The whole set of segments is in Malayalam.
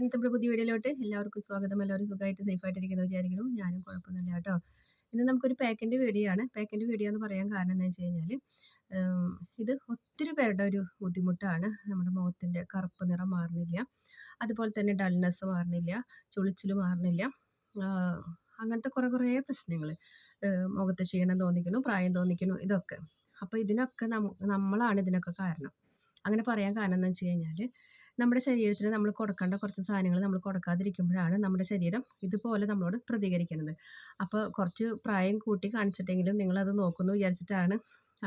ഇന്നത്തെ പുതിയ വീഡിയോയിലോട്ട് എല്ലാവർക്കും സ്വാഗതം. എല്ലാവരും സുഖമായിട്ട് സേഫായിട്ടിരിക്കുന്നു വിചാരിക്കുന്നു. ഞാനും കുഴപ്പമൊന്നുമില്ല കേട്ടോ. ഇന്ന് നമുക്കൊരു പാക്കിന്റെ വീഡിയോ ആണ് പാക്കിന്റെ വീഡിയോ എന്ന് പറയാൻ കാരണം എന്താ വെച്ച് കഴിഞ്ഞാൽ ഇത് ഒത്തിരി പേരുടെ ഒരു ബുദ്ധിമുട്ടാണ്. നമ്മുടെ മുഖത്തിന്റെ കറുപ്പ് നിറം മാറുന്നില്ല. അതുപോലെ തന്നെ ഡൾനെസ് മാറുന്നില്ല. ചുളിച്ചിൽ മാറുന്നില്ല. അങ്ങനത്തെ കുറേ കുറേ പ്രശ്നങ്ങൾ മുഖത്ത് ക്ഷീണം തോന്നിക്കുന്നു പ്രായം തോന്നിക്കുന്നു ഇതൊക്കെ. അപ്പോൾ ഇതിനൊക്കെ നമ്മളാണ് ഇതിനൊക്കെ കാരണം. അങ്ങനെ പറയാൻ കാരണം എന്ന് വെച്ച് കഴിഞ്ഞാൽ നമ്മുടെ ശരീരത്തിന് നമ്മൾ കൊടുക്കേണ്ട കുറച്ച് സാധനങ്ങൾ നമ്മൾ കൊടുക്കാതിരിക്കുമ്പോഴാണ് നമ്മുടെ ശരീരം ഇതുപോലെ നമ്മളോട് പ്രതികരിക്കുന്നത്. അപ്പോൾ കുറച്ച് പ്രായം കൂട്ടി കാണിച്ചിട്ടെങ്കിലും നിങ്ങളത് നോക്കുന്നു വിചാരിച്ചിട്ടാണ്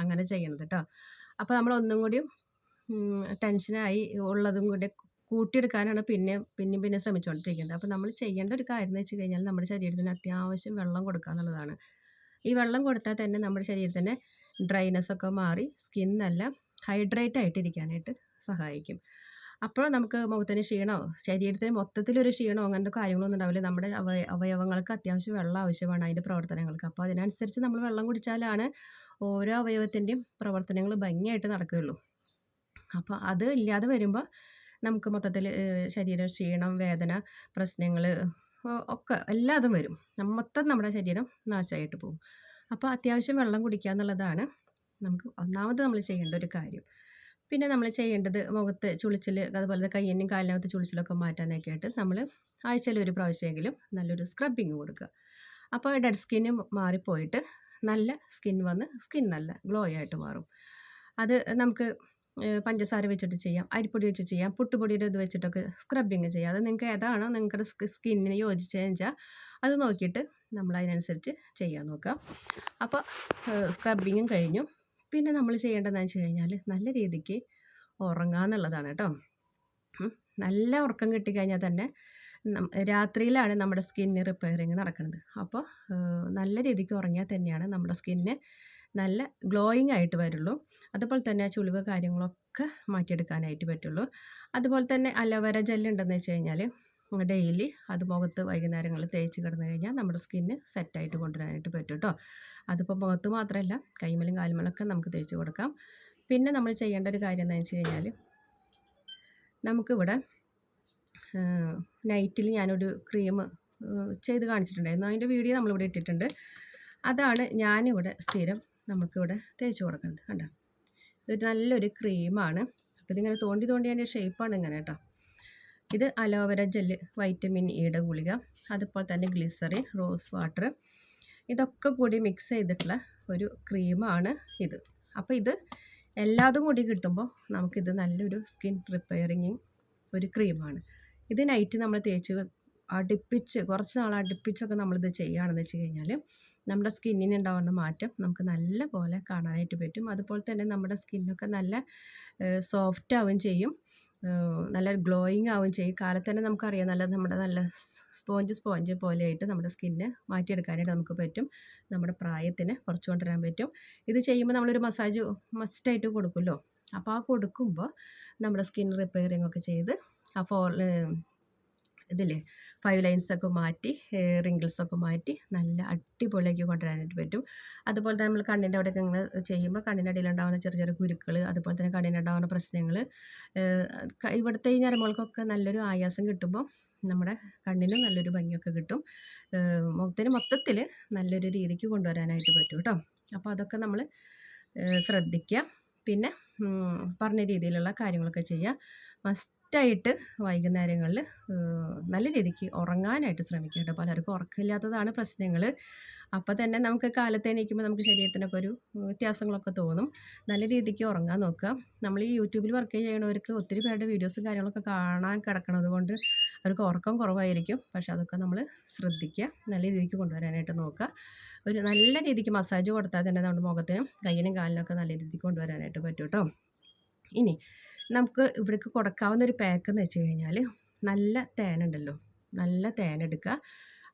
അങ്ങനെ ചെയ്യുന്നത് കേട്ടോ അപ്പോൾ നമ്മൾ ഒന്നും കൂടി ടെൻഷനായി ഉള്ളതും കൂടി കൂട്ടിയെടുക്കാനാണ് പിന്നെ പിന്നെയും പിന്നെ ശ്രമിച്ചുകൊണ്ടിരിക്കുന്നത് അപ്പോൾ നമ്മൾ ചെയ്യേണ്ട ഒരു കാര്യം എന്ന് വെച്ച് കഴിഞ്ഞാൽ നമ്മുടെ ശരീരത്തിന് അത്യാവശ്യം വെള്ളം കൊടുക്കുക എന്നുള്ളതാണ്. ഈ വെള്ളം കൊടുത്താൽ തന്നെ നമ്മുടെ ശരീരത്തിന് ഡ്രൈനെസ് ഒക്കെ മാറി സ്കിൻ ഹൈഡ്രേറ്റ് ആയിട്ടിരിക്കാനായിട്ട് സഹായിക്കും. അപ്പോൾ നമുക്ക് മുഖത്തിന് ക്ഷീണമോ ശരീരത്തിന് മൊത്തത്തിലൊരു ക്ഷീണമോ അങ്ങനത്തെ കാര്യങ്ങളൊന്നും ഉണ്ടാവില്ല. നമ്മുടെ അവയ അവയവങ്ങൾക്ക് അത്യാവശ്യം വെള്ളം ആവശ്യമാണ് അതിന്റെ പ്രവർത്തനങ്ങൾക്ക്. അപ്പോൾ അതിനനുസരിച്ച് നമ്മൾ വെള്ളം കുടിച്ചാലാണ് ഓരോ അവയവത്തിന്റെയും പ്രവർത്തനങ്ങൾ ഭംഗിയായിട്ട് നടക്കുകയുള്ളൂ. അപ്പോൾ അത് ഇല്ലാതെ വരുമ്പോൾ നമുക്ക് മൊത്തത്തിൽ ശരീര ക്ഷീണം വേദന പ്രശ്നങ്ങൾ ഒക്കെ എല്ലാതും വരും. മൊത്തം നമ്മുടെ ശരീരം നാശമായിട്ട് പോകും. അപ്പോൾ അത്യാവശ്യം വെള്ളം കുടിക്കുക എന്നുള്ളതാണ് നമുക്ക് ഒന്നാമത് നമ്മൾ ചെയ്യേണ്ട ഒരു കാര്യം. പിന്നെ നമ്മൾ ചെയ്യേണ്ടത് മുഖത്ത് ചുളിച്ചിൽ അതുപോലെ കയ്യനും കാലിനകത്ത് ചുളിച്ചിലൊക്കെ മാറ്റാനൊക്കെ ആയിട്ട് നമ്മൾ ആഴ്ചയിൽ ഒരു പ്രാവശ്യമെങ്കിലും നല്ലൊരു സ്ക്രബിങ് കൊടുക്കുക. അപ്പോൾ ഡെഡ് സ്കിന്ന് മാറിപ്പോയിട്ട് നല്ല സ്കിൻ വന്ന് സ്കിൻ നല്ല ഗ്ലോ ആയിട്ട് മാറും. അത് നമുക്ക് പഞ്ചസാര വെച്ചിട്ട് ചെയ്യാം അരിപ്പൊടി വെച്ച് ചെയ്യാം പുട്ടുപൊടിയുടെ ഇത് വെച്ചിട്ടൊക്കെ സ്ക്രബിങ് ചെയ്യാം. അത് നിങ്ങൾക്ക് ഏതാണോ നിങ്ങളുടെ സ്കിന്നിന് യോജിച്ചതെന്ന് വെച്ചാൽ അത് നോക്കിയിട്ട് നമ്മൾ അതിനനുസരിച്ച് ചെയ്യാൻ നോക്കാം അപ്പോൾ സ്ക്രബിങ്ങും കഴിഞ്ഞു. പിന്നെ നമ്മൾ ചെയ്യേണ്ടതെന്ന് വെച്ച് കഴിഞ്ഞാൽ നല്ല രീതിക്ക് ഉറങ്ങുക എന്നുള്ളതാണ് കേട്ടോ നല്ല ഉറക്കം കിട്ടിക്കഴിഞ്ഞാൽ തന്നെ രാത്രിയിലാണ് നമ്മുടെ സ്കിന്ന് റിപ്പയറിങ് നടക്കുന്നത്. അപ്പോൾ നല്ല രീതിക്ക് ഉറങ്ങിയാൽ തന്നെയാണ് നമ്മുടെ സ്കിന്ന് നല്ല ഗ്ലോയിങ് ആയിട്ട് വരുള്ളൂ. അതുപോലെ തന്നെ ചുളിവ് കാര്യങ്ങളൊക്കെ മാറ്റിയെടുക്കാനായിട്ട് പറ്റുള്ളൂ. അതുപോലെ തന്നെ അലോവേര ജെല്ലുണ്ടെന്ന് വെച്ച് കഴിഞ്ഞാൽ ഡെയിലി അത് മുഖത്ത് വൈകുന്നേരങ്ങളിൽ തേച്ച് കിടന്നു കഴിഞ്ഞാൽ നമ്മുടെ സ്കിന്ന് സെറ്റായിട്ട് കൊണ്ടുവരാനായിട്ട് പറ്റും കേട്ടോ. അതിപ്പോൾ മുഖത്ത് മാത്രമല്ല കൈമലും കാൽമലൊക്കെ നമുക്ക് തേച്ച് കൊടുക്കാം. പിന്നെ നമ്മൾ ചെയ്യേണ്ട ഒരു കാര്യം എന്താണെന്ന് വെച്ച് കഴിഞ്ഞാൽ നമുക്കിവിടെ നൈറ്റിൽ ഞാനൊരു ക്രീം ചെയ്ത് കാണിച്ചിട്ടുണ്ടായിരുന്നു. അതിന്റെ വീഡിയോ നമ്മളിവിടെ ഇട്ടിട്ടുണ്ട്. അതാണ് ഞാനിവിടെ സ്ഥിരം നമുക്കിവിടെ തേച്ച് കൊടുക്കുന്നത് കണ്ടോ? ഇതൊരു നല്ലൊരു ക്രീമാണ്. അപ്പോൾ ഇതിങ്ങനെ തോണ്ടി തോണ്ടി അതിന്റെ ഷേപ്പാണ് ഇങ്ങനെ കേട്ടോ. ഇത് അലോവേര ജെല്ല് വൈറ്റമിൻ ഇയുടെ ഗുളിക അതുപോലെ തന്നെ ഗ്ലിസറിൻ റോസ് വാട്ടർ ഇതൊക്കെ കൂടി മിക്സ് ചെയ്തിട്ടുള്ള ഒരു ക്രീമാണ് ഇത്. അപ്പോൾ ഇത് എല്ലാതും കൂടി കിട്ടുമ്പോൾ നമുക്കിത് നല്ലൊരു സ്കിൻ റിപ്പയറിങ് ഒരു ക്രീമാണ് ഇത് നൈറ്റ് നമ്മൾ തേച്ച് അടുപ്പിച്ച് കുറച്ച് നാൾ അടുപ്പിച്ചൊക്കെ നമ്മളിത് ചെയ്യുകയാണെന്ന് വെച്ച് കഴിഞ്ഞാൽ നമ്മുടെ സ്കിന്നിന് ഉണ്ടാകുന്ന മാറ്റം നമുക്ക് നല്ല പോലെ കാണാനായിട്ട് പറ്റും. അതുപോലെ തന്നെ നമ്മുടെ സ്കിന്നൊക്കെ നല്ല സോഫ്റ്റ് ആവുകയും ചെയ്യും. നല്ല ഗ്ലോയിങ് ആവുകയും ചെയ്യും. കാലത്ത് തന്നെ നമുക്കറിയാം നല്ല നമ്മുടെ നല്ല സ്പോഞ്ച് സ്പോഞ്ച് പോലെയായിട്ട് നമ്മുടെ സ്കിന്ന് മാറ്റിയെടുക്കാനായിട്ട് നമുക്ക് പറ്റും. നമ്മുടെ പ്രായത്തിന് കുറച്ച് കൊണ്ടുവരാൻ പറ്റും. ഇത് ചെയ്യുമ്പോൾ നമ്മളൊരു മസാജ് മസ്റ്റായിട്ട് കൊടുക്കുമല്ലോ. അപ്പോൾ ആ കൊടുക്കുമ്പോൾ നമ്മുടെ സ്കിൻ റിപ്പയറിംഗ് ഒക്കെ ചെയ്ത് ആ ഫോർ ഇതില്ലേ? ഫൈവ് ലൈൻസൊക്കെ മാറ്റി റിങ്കിൾസൊക്കെ മാറ്റി നല്ല അടിപൊളിയാക്കി കൊണ്ടുവരാനായിട്ട് പറ്റും. അതുപോലെ തന്നെ നമ്മൾ കണ്ണിന്റെ അവിടെയൊക്കെ ഇങ്ങനെ ചെയ്യുമ്പോൾ കണ്ണിന്റെ അടിയിലുണ്ടാകുന്ന ചെറിയ ചെറിയ കുരുക്കൾ അതുപോലെ തന്നെ കണ്ണിനുണ്ടാകുന്ന പ്രശ്നങ്ങൾ ഇവിടുത്തെ ഈ ഞരമ്പുകൾക്കൊക്കെ നല്ലൊരു ആയാസം കിട്ടുമ്പോൾ നമ്മുടെ കണ്ണിന് നല്ലൊരു ഭംഗിയൊക്കെ കിട്ടും. മുഖത്തിന് മൊത്തത്തിൽ നല്ലൊരു രീതിക്ക് കൊണ്ടുവരാനായിട്ട് പറ്റും കേട്ടോ. അപ്പോൾ അതൊക്കെ നമ്മൾ ശ്രദ്ധിക്കുക. പിന്നെ പറഞ്ഞ രീതിയിലുള്ള കാര്യങ്ങളൊക്കെ ചെയ്യുക. മസ്റ്റ് കറക്റ്റായിട്ട് വൈകുന്നേരങ്ങളിൽ നല്ല രീതിക്ക് ഉറങ്ങാനായിട്ട് ശ്രമിക്കുക കേട്ടോ. പലർക്കും ഉറക്കമില്ലാത്തതാണ് പ്രശ്നങ്ങൾ. അപ്പോൾ തന്നെ നമുക്ക് കാലത്ത് എണീക്കുമ്പോൾ നമുക്ക് ശരീരത്തിനൊക്കെ ഒരു വ്യത്യാസങ്ങളൊക്കെ തോന്നും. നല്ല രീതിക്ക് ഉറങ്ങാൻ നോക്കുക. നമ്മൾ ഈ യൂട്യൂബിൽ വർക്ക് ചെയ്യണവർക്ക് ഒത്തിരി പേരുടെ വീഡിയോസും കാര്യങ്ങളൊക്കെ കാണാൻ കിടക്കണത് കൊണ്ട് അവർക്ക് ഉറക്കം കുറവായിരിക്കും. പക്ഷേ അതൊക്കെ നമ്മൾ ശ്രദ്ധിക്കുക. നല്ല രീതിക്ക് കൊണ്ടുവരാനായിട്ട് നോക്കുക. ഒരു നല്ല രീതിക്ക് മസാജ് കൊടുത്താൽ തന്നെ നമ്മുടെ മുഖത്തിനും കയ്യിനും കാലിനൊക്കെ നല്ല രീതിക്ക് കൊണ്ടുവരാനായിട്ട് പറ്റും കേട്ടോ. ഇനി നമുക്ക് ഇവിടേക്ക് കൊടുക്കാവുന്ന ഒരു പാക്ക് എന്ന് വെച്ച് കഴിഞ്ഞാൽ നല്ല തേനുണ്ടല്ലോ നല്ല തേനെടുക്കുക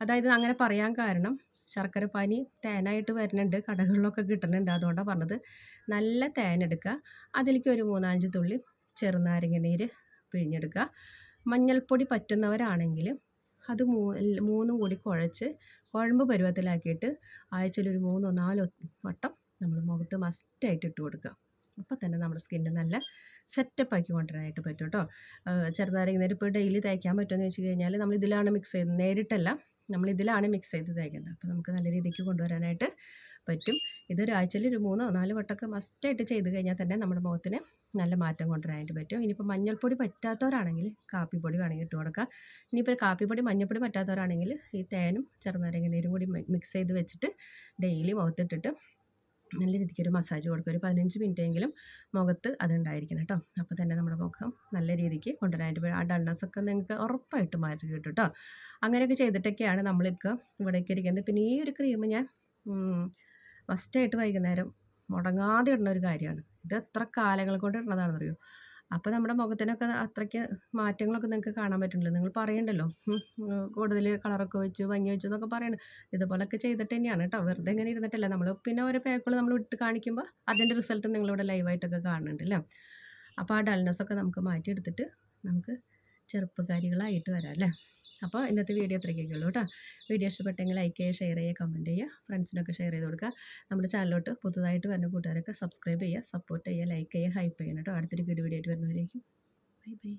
അതായത് അങ്ങനെ പറയാൻ കാരണം ശർക്കര പാനി തേനായിട്ട് വരുന്നുണ്ട്. കടകളിലൊക്കെ കിട്ടുന്നുണ്ട്. അതുകൊണ്ടാണ് പറഞ്ഞത്. നല്ല തേനെടുക്കുക അതിലേക്ക് ഒരു മൂന്നാലഞ്ച് തുള്ളി ചെറുനാരങ്ങ നീര് പിഴിഞ്ഞെടുക്കുക മഞ്ഞൾപ്പൊടി പറ്റുന്നവരാണെങ്കിൽ അത് മൂന്നും കൂടി കുഴച്ച് കുഴമ്പ് പരുവത്തിലാക്കിയിട്ട് ആഴ്ചയിൽ ഒരു മൂന്നോ നാലോ വട്ടം നമ്മൾ മുഖത്ത് മസ്റ്റായിട്ട് ഇട്ട് കൊടുക്കുക അപ്പോൾ തന്നെ നമ്മുടെ സ്കിന്ന് നല്ല സെറ്റപ്പാക്കി കൊണ്ടുവരാനായിട്ട് പറ്റും കേട്ടോ ചെറുനാരങ്ങ നീര് ഇപ്പോൾ ഡെയിലി തയ്ക്കാൻ പറ്റുമെന്ന് വെച്ച് കഴിഞ്ഞാൽ നമ്മൾ ഇതിലാണ് മിക്സ് ചെയ്ത് നേരിട്ടല്ല നമ്മൾ ഇതിലാണ് മിക്സ് ചെയ്ത് തയ്ക്കുന്നത് അപ്പോൾ നമുക്ക് നല്ല രീതിക്ക് കൊണ്ടുവരാനായിട്ട് പറ്റും. ഇതൊരാഴ്ചയിൽ ഒരു മൂന്നോ നാല് വട്ടമൊക്കെ മസ്റ്റായിട്ട് ചെയ്ത് കഴിഞ്ഞാൽ തന്നെ നമ്മുടെ മുഖത്തിന് നല്ല മാറ്റം കൊണ്ടുവരാനായിട്ട് പറ്റും. ഇനിയിപ്പോൾ മഞ്ഞൾപ്പൊടി പറ്റാത്തവരാണെങ്കിൽ കാപ്പിപ്പൊടി വേണമെങ്കിൽ ഇട്ട് കൊടുക്കാം. ഇനിയിപ്പോൾ കാപ്പിപ്പൊടി മഞ്ഞൾപ്പൊടി പറ്റാത്തവരാണെങ്കിൽ ഈ തേനും ചെറുനാരങ്ങ നീരും കൂടി മിക്സ് ചെയ്ത് വെച്ചിട്ട് ഡെയിലി മുഖത്തിട്ടിട്ട് നല്ല രീതിക്ക് ഒരു മസാജ് കൊടുക്കുക ഒരു പതിനഞ്ച് മിനിറ്റെങ്കിലും മുഖത്ത് അതുണ്ടായിരിക്കണം കേട്ടോ. അപ്പോൾ തന്നെ നമ്മുടെ മുഖം നല്ല രീതിക്ക് കൊണ്ടുവരാനായിട്ട് പറ്റും. ആ ഡൾനെസ് ഒക്കെ നിങ്ങൾക്ക് ഉറപ്പായിട്ട് മാറ്റി കിട്ടും കേട്ടോ. അങ്ങനെയൊക്കെ ചെയ്തിട്ടൊക്കെയാണ് നമ്മളിപ്പോൾ ഇവിടേക്ക് ഇരിക്കുന്നത്. പിന്നെ ഈ ഒരു ക്രീം ഞാൻ മസ്റ്റായിട്ട് വൈകുന്നേരം മുടങ്ങാതെ ഇടുന്ന ഒരു കാര്യമാണ്. ഇത് എത്ര കാലങ്ങൾ കൊണ്ട് ഇടുന്നതാണെന്നറിയോ? അപ്പോൾ നമ്മുടെ മുഖത്തിനൊക്കെ അത്രയ്ക്ക് മാറ്റങ്ങളൊക്കെ നിങ്ങൾക്ക് കാണാൻ പറ്റുന്നുണ്ട് നിങ്ങൾ പറയണ്ടല്ലോ. കൂടുതൽ കളറൊക്കെ വെച്ച് ഭംഗി വെച്ചു എന്നൊക്കെ പറയണം. ഇതുപോലൊക്കെ ചെയ്തിട്ട് തന്നെയാണ് കേട്ടോ വെറുതെ ഇങ്ങനെ ഇരുന്നിട്ടല്ല. നമ്മൾ പിന്നെ ഓരോ പേക്കുകൾ നമ്മൾ ഇട്ട് കാണിക്കുമ്പോൾ അതിന്റെ റിസൾട്ട് നിങ്ങളിവിടെ ലൈവായിട്ടൊക്കെ കാണുന്നുണ്ടല്ലേ അപ്പോൾ ആ ഡൾനെസ്സൊക്കെ നമുക്ക് മാറ്റിയെടുത്തിട്ട് നമുക്ക് ചെറുപ്പക്കാരികളായിട്ട് വരാം അല്ലേ? അപ്പോൾ ഇന്നത്തെ വീഡിയോ അത്രയ്ക്കൊക്കെ ഉള്ളൂ കേട്ടോ. വീഡിയോ ഇഷ്ടപ്പെട്ടെങ്കിൽ ലൈക്ക് ചെയ്യുക ഷെയർ ചെയ്യുക കമന്റ് ചെയ്യുക ഫ്രണ്ട്സിനൊക്കെ ഷെയർ ചെയ്ത് കൊടുക്കുക. നമ്മുടെ ചാനലിലോട്ട് പുതുതായിട്ട് വരുന്ന കൂട്ടുകാരൊക്കെ സബ്സ്ക്രൈബ് ചെയ്യുക സപ്പോർട്ട് ചെയ്യുക ലൈക്ക് ചെയ്യുക ഹൈപ്പ് ചെയ്യണം കേട്ടോ. അടുത്തൊരു വീഡിയോ ആയിട്ട് വരുന്നവരേക്കും. Bye bye